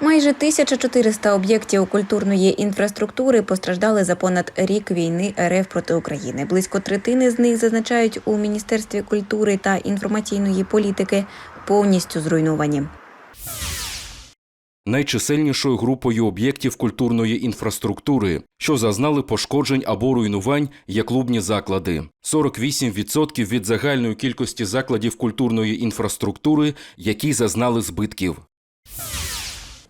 Майже 1400 об'єктів культурної інфраструктури постраждали за понад рік війни РФ проти України. Близько третини з них зазначають у Міністерстві культури та інформаційної політики повністю зруйновані. Найчисельнішою групою об'єктів культурної інфраструктури, що зазнали пошкоджень або руйнувань, є клубні заклади. 48% від загальної кількості закладів культурної інфраструктури, які зазнали збитків.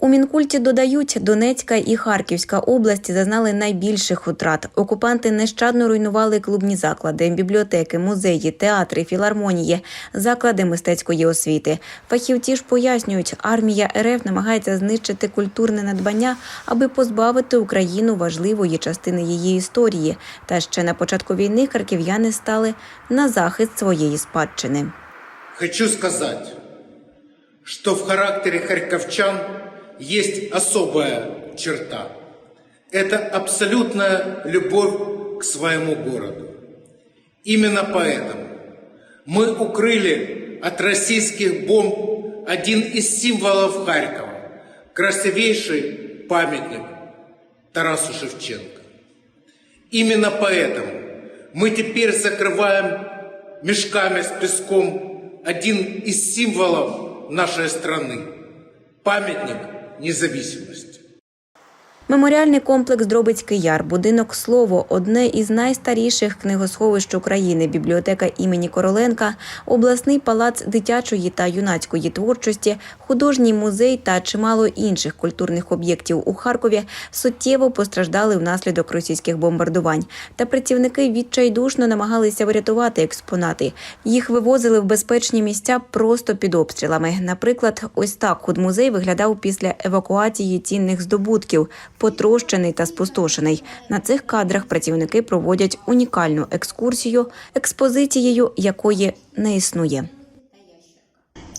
У Мінкульті додають, Донецька і Харківська області зазнали найбільших втрат. Окупанти нещадно руйнували клубні заклади, бібліотеки, музеї, театри, філармонії, заклади мистецької освіти. Фахівці ж пояснюють, армія РФ намагається знищити культурне надбання, аби позбавити Україну важливої частини її історії. Та ще на початку війни харків'яни стали на захист своєї спадщини. Хочу сказать, что в характере харьковчан есть особая черта. Это абсолютная любовь к своему городу. Именно поэтому мы укрыли от российских бомб один из символов Харькова – красивейший памятник Тарасу Шевченко. Именно поэтому мы теперь закрываем мешками с песком один из символов нашей страны – памятник независимости. Меморіальний комплекс Дробицький яр, будинок слово, одне із найстаріших книгосховищ України, бібліотека імені Короленка, обласний палац дитячої та юнацької творчості, художній музей та чимало інших культурних об'єктів у Харкові суттєво постраждали внаслідок російських бомбардувань. Та працівники відчайдушно намагалися врятувати експонати. Їх вивозили в безпечні місця просто під обстрілами. Наприклад, ось так худмузей виглядав після евакуації цінних здобутків потрощений та спустошений. На цих кадрах працівники проводять унікальну екскурсію, експозицією якої не існує.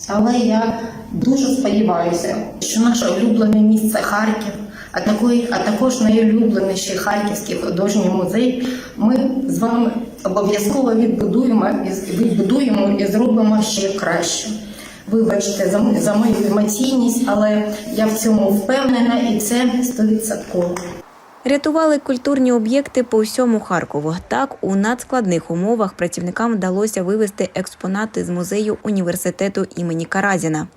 Але я дуже сподіваюся, що наше улюблене місце Харків, а такий, а також найулюбленіший Харківський художній музей. Ми з вами обов'язково відбудуємо відбудуємо і зробимо ще краще. Вибачте за, за мою емоційність, але я в цьому впевнена, і це стовідсотково. Рятували культурні об'єкти по всьому Харкову. Так, у надскладних умовах працівникам вдалося вивезти експонати з музею університету імені Каразіна.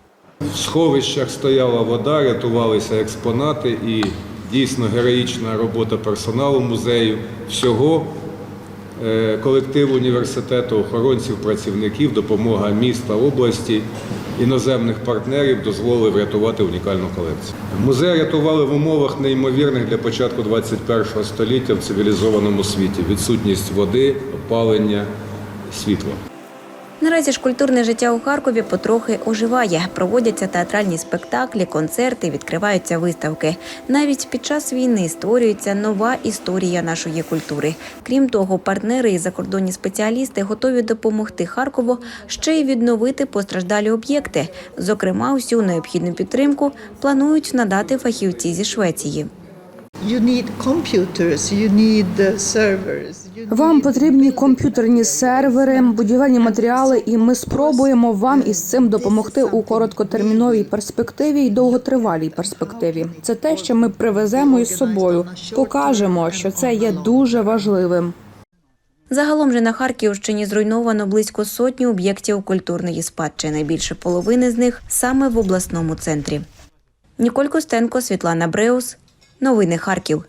В сховищах стояла вода, рятувалися експонати і дійсно героїчна робота персоналу музею, всього е, колективу університету, охоронців, працівників, допомога міста, області, іноземних партнерів дозволили врятувати унікальну колекцію. Музей рятували в умовах неймовірних для початку 21 століття в цивілізованому світі. Відсутність води, опалення, світла. Наразі ж культурне життя у Харкові потрохи оживає. Проводяться театральні спектаклі, концерти, відкриваються виставки. Навіть під час війни створюється нова історія нашої культури. Крім того, партнери і закордонні спеціалісти готові допомогти Харкову ще й відновити постраждалі об'єкти. Зокрема, усю необхідну підтримку планують надати фахівці зі Швеції. Вам need- потрібні комп'ютерні сервери, будівельні матеріали, і ми спробуємо вам із цим допомогти у короткотерміновій перспективі і довготривалій перспективі. Це те, що ми привеземо із собою. Покажемо, що це є дуже важливим. Загалом же на Харківщині зруйновано близько сотні об'єктів культурної спадщини. Більше половини з них саме в обласному центрі. Ніколь Костенко, Світлана Бреус. Новини Харків.